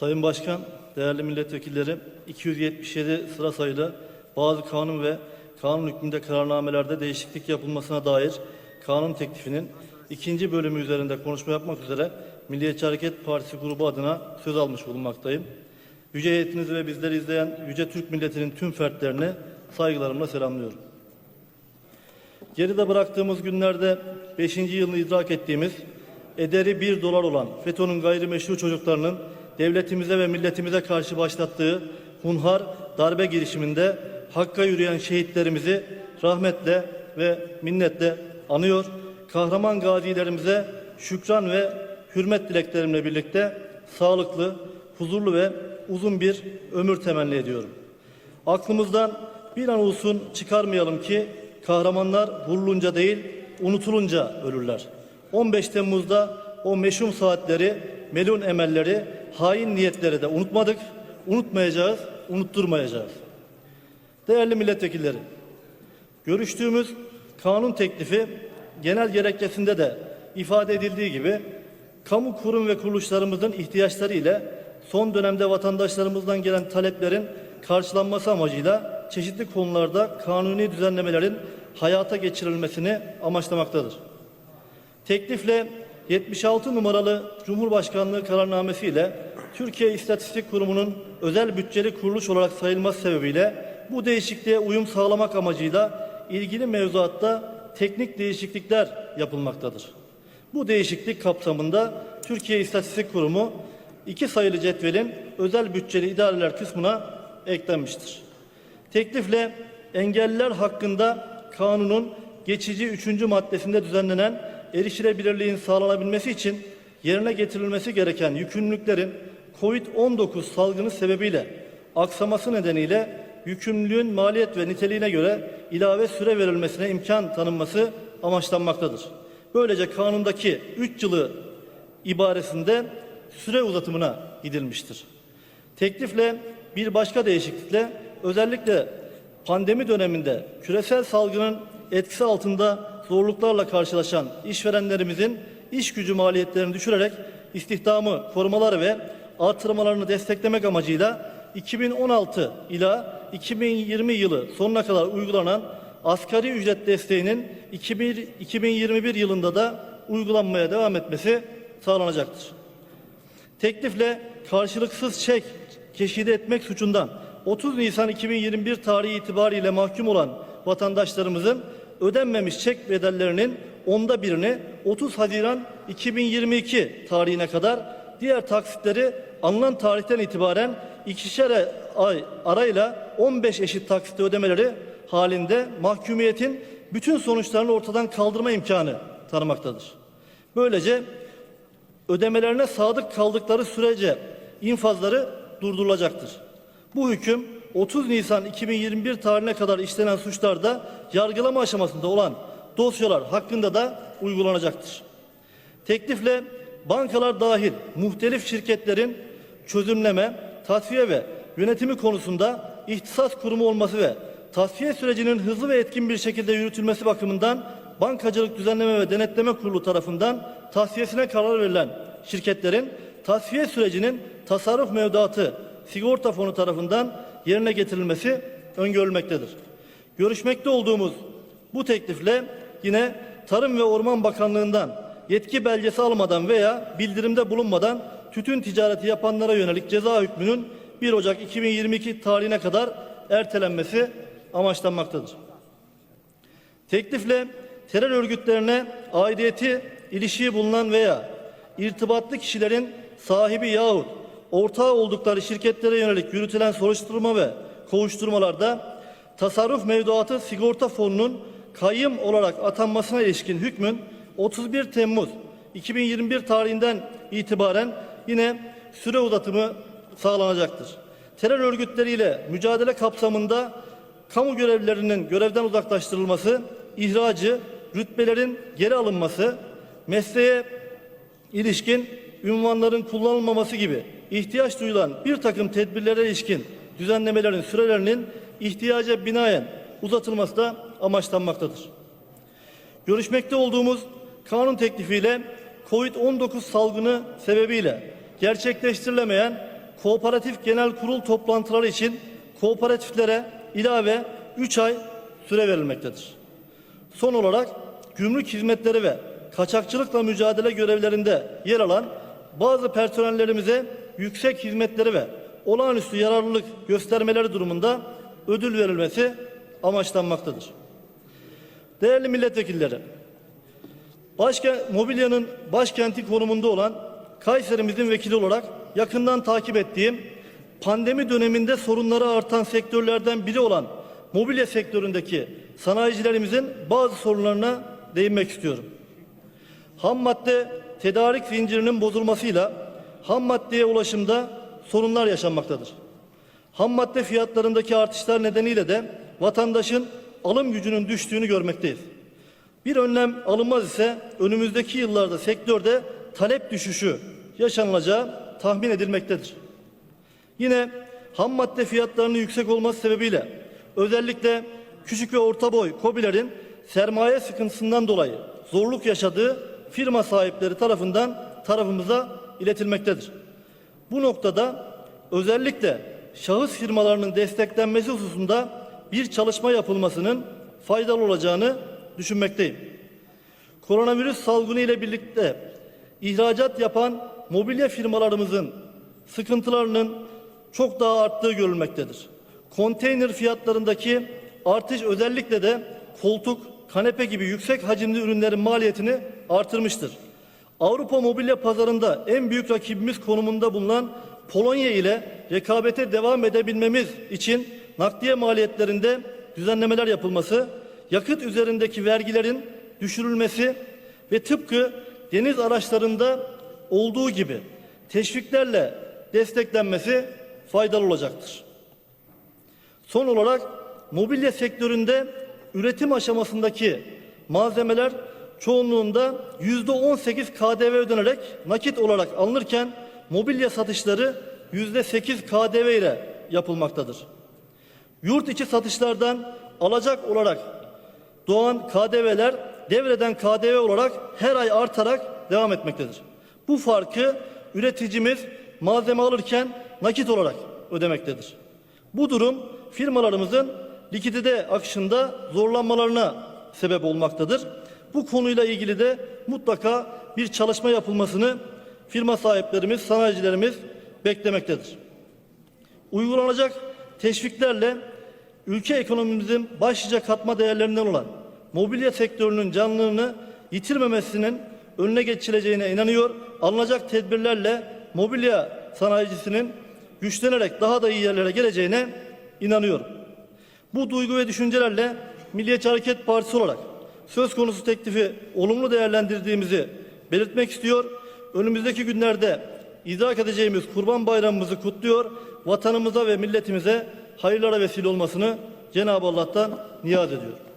Sayın Başkan, değerli milletvekilleri, 277 sıra sayılı bazı kanun ve kanun hükmünde kararnamelerde değişiklik yapılmasına dair kanun teklifinin ikinci bölümü üzerinde konuşma yapmak üzere Milliyetçi Hareket Partisi grubu adına söz almış bulunmaktayım. Yüce heyetinizi ve bizleri izleyen Yüce Türk milletinin tüm fertlerini saygılarımla selamlıyorum. Geride bıraktığımız günlerde 5. yılını idrak ettiğimiz ederi 1 dolar olan FETÖ'nün gayrimeşru çocuklarının devletimize ve milletimize karşı başlattığı hunhar darbe girişiminde hakka yürüyen şehitlerimizi rahmetle ve minnetle anıyor. Kahraman gazilerimize şükran ve hürmet dileklerimle birlikte sağlıklı, huzurlu ve uzun bir ömür temenni ediyorum. Aklımızdan bir an olsun çıkarmayalım ki kahramanlar vurulunca değil unutulunca ölürler. 15 Temmuz'da o meşhum saatleri, melun emelleri, hain niyetleri de unutmadık, unutmayacağız, unutturmayacağız. Değerli milletvekilleri, görüştüğümüz kanun teklifi genel gerekçesinde de ifade edildiği gibi kamu kurum ve kuruluşlarımızın ihtiyaçları ile son dönemde vatandaşlarımızdan gelen taleplerin karşılanması amacıyla çeşitli konularda kanuni düzenlemelerin hayata geçirilmesini amaçlamaktadır. Teklifle 76 numaralı Cumhurbaşkanlığı kararnamesi ile Türkiye İstatistik Kurumu'nun özel bütçeli kuruluş olarak sayılması sebebiyle bu değişikliğe uyum sağlamak amacıyla ilgili mevzuatta teknik değişiklikler yapılmaktadır. Bu değişiklik kapsamında Türkiye İstatistik Kurumu iki sayılı cetvelin özel bütçeli idareler kısmına eklenmiştir. Teklifle engelliler hakkında kanunun geçici üçüncü maddesinde düzenlenen erişilebilirliğin sağlanabilmesi için yerine getirilmesi gereken yükümlülüklerin COVID-19 salgını sebebiyle aksaması nedeniyle yükümlülüğün maliyet ve niteliğine göre ilave süre verilmesine imkan tanınması amaçlanmaktadır. Böylece kanundaki 3 yılı ibaresinde süre uzatımına gidilmiştir. Teklifle bir başka değişiklikle özellikle pandemi döneminde küresel salgının etkisi altında zorluklarla karşılaşan işverenlerimizin iş gücü maliyetlerini düşürerek istihdamı korumaları ve artırmalarını desteklemek amacıyla 2016 ila 2020 yılı sonuna kadar uygulanan asgari ücret desteğinin 2021 yılında da uygulanmaya devam etmesi sağlanacaktır. Teklifle karşılıksız çek keşide etmek suçundan 30 Nisan 2021 tarihi itibariyle mahkum olan vatandaşlarımızın ödenmemiş çek bedellerinin onda birini 30 Haziran 2022 tarihine kadar diğer taksitleri alınan tarihten itibaren ikişer ay arayla 15 eşit taksitle ödemeleri halinde mahkumiyetin bütün sonuçlarını ortadan kaldırma imkanı tanımaktadır. Böylece ödemelerine sadık kaldıkları sürece infazları durdurulacaktır. Bu hüküm 30 Nisan 2021 tarihine kadar işlenen suçlarda yargılama aşamasında olan dosyalar hakkında da uygulanacaktır. Teklifle bankalar dahil muhtelif şirketlerin çözümleme, tasfiye ve yönetimi konusunda ihtisas kurumu olması ve tasfiye sürecinin hızlı ve etkin bir şekilde yürütülmesi bakımından Bankacılık Düzenleme ve Denetleme Kurulu tarafından tasfiyesine karar verilen şirketlerin tasfiye sürecinin tasarruf mevduatı sigorta fonu tarafından yerine getirilmesi öngörülmektedir. Görüşmekte olduğumuz bu teklifle yine Tarım ve Orman Bakanlığı'ndan yetki belgesi almadan veya bildirimde bulunmadan tütün ticareti yapanlara yönelik ceza hükmünün 1 Ocak 2022 tarihine kadar ertelenmesi amaçlanmaktadır. Teklifle terör örgütlerine aidiyeti, ilişiği bulunan veya irtibatlı kişilerin sahibi yahut ortağı oldukları şirketlere yönelik yürütülen soruşturma ve kovuşturmalarda tasarruf mevduatı sigorta fonunun kayyım olarak atanmasına ilişkin hükmün 31 Temmuz 2021 tarihinden itibaren yine süre uzatımı sağlanacaktır. Terör örgütleriyle mücadele kapsamında kamu görevlilerinin görevden uzaklaştırılması, ihracı, rütbelerin geri alınması, mesleğe ilişkin ünvanların kullanılmaması gibi ihtiyaç duyulan bir takım tedbirlere ilişkin düzenlemelerin sürelerinin ihtiyaca binaen uzatılması da amaçlanmaktadır. Görüşmekte olduğumuz kanun teklifiyle COVID-19 salgını sebebiyle gerçekleştirilemeyen Kooperatif Genel Kurul toplantıları için kooperatiflere ilave 3 ay süre verilmektedir. Son olarak gümrük hizmetleri ve kaçakçılıkla mücadele görevlerinde yer alan bazı personellerimize yüksek hizmetleri ve olağanüstü yararlılık göstermeleri durumunda ödül verilmesi amaçlanmaktadır. Değerli milletvekilleri, Başka mobilyanın başkenti konumunda olan Kayserimizin vekili olarak yakından takip ettiğim pandemi döneminde sorunları artan sektörlerden biri olan mobilya sektöründeki sanayicilerimizin bazı sorunlarına değinmek istiyorum. Ham madde tedarik zincirinin bozulmasıyla ham maddeye ulaşımda sorunlar yaşanmaktadır. Ham madde fiyatlarındaki artışlar nedeniyle de vatandaşın alım gücünün düştüğünü görmekteyiz. Bir önlem alınmaz ise önümüzdeki yıllarda sektörde talep düşüşü yaşanılacağı tahmin edilmektedir. Yine ham madde fiyatlarının yüksek olması sebebiyle özellikle küçük ve orta boy kobilerin sermaye sıkıntısından dolayı zorluk yaşadığı firma sahipleri tarafından tarafımıza iletilmektedir. Bu noktada özellikle şahıs firmalarının desteklenmesi hususunda bir çalışma yapılmasının faydalı olacağını düşünmekteyim. Koronavirüs salgını ile birlikte ihracat yapan mobilya firmalarımızın sıkıntılarının çok daha arttığı görülmektedir. Konteyner fiyatlarındaki artış özellikle de koltuk, kanepe gibi yüksek hacimli ürünlerin maliyetini artırmıştır. Avrupa mobilya pazarında en büyük rakibimiz konumunda bulunan Polonya ile rekabete devam edebilmemiz için nakliye maliyetlerinde düzenlemeler yapılması, yakıt üzerindeki vergilerin düşürülmesi ve tıpkı deniz araçlarında olduğu gibi teşviklerle desteklenmesi faydalı olacaktır. Son olarak mobilya sektöründe üretim aşamasındaki malzemeler çoğunluğunda yüzde 18 KDV ödenerek nakit olarak alınırken mobilya satışları yüzde 8 KDV ile yapılmaktadır. Yurt içi satışlardan alacak olarak doğan KDV'ler devreden KDV olarak her ay artarak devam etmektedir. Bu farkı üreticimiz malzeme alırken nakit olarak ödemektedir. Bu durum firmalarımızın likidite akışında zorlanmalarına sebep olmaktadır. Bu konuyla ilgili de mutlaka bir çalışma yapılmasını firma sahiplerimiz, sanayicilerimiz beklemektedir. Uygulanacak teşviklerle ülke ekonomimizin başlıca katma değerlerinden olan mobilya sektörünün canlılığını yitirmemesinin önüne geçileceğine inanıyor. Alınacak tedbirlerle mobilya sanayicisinin güçlenerek daha da iyi yerlere geleceğine inanıyorum. Bu duygu ve düşüncelerle Milliyetçi Hareket Partisi olarak söz konusu teklifi olumlu değerlendirdiğimizi belirtmek istiyor. Önümüzdeki günlerde idrak edeceğimiz Kurban Bayramımızı kutluyor. Vatanımıza ve milletimize hayırlara vesile olmasını Cenab-ı Allah'tan niyaz ediyorum.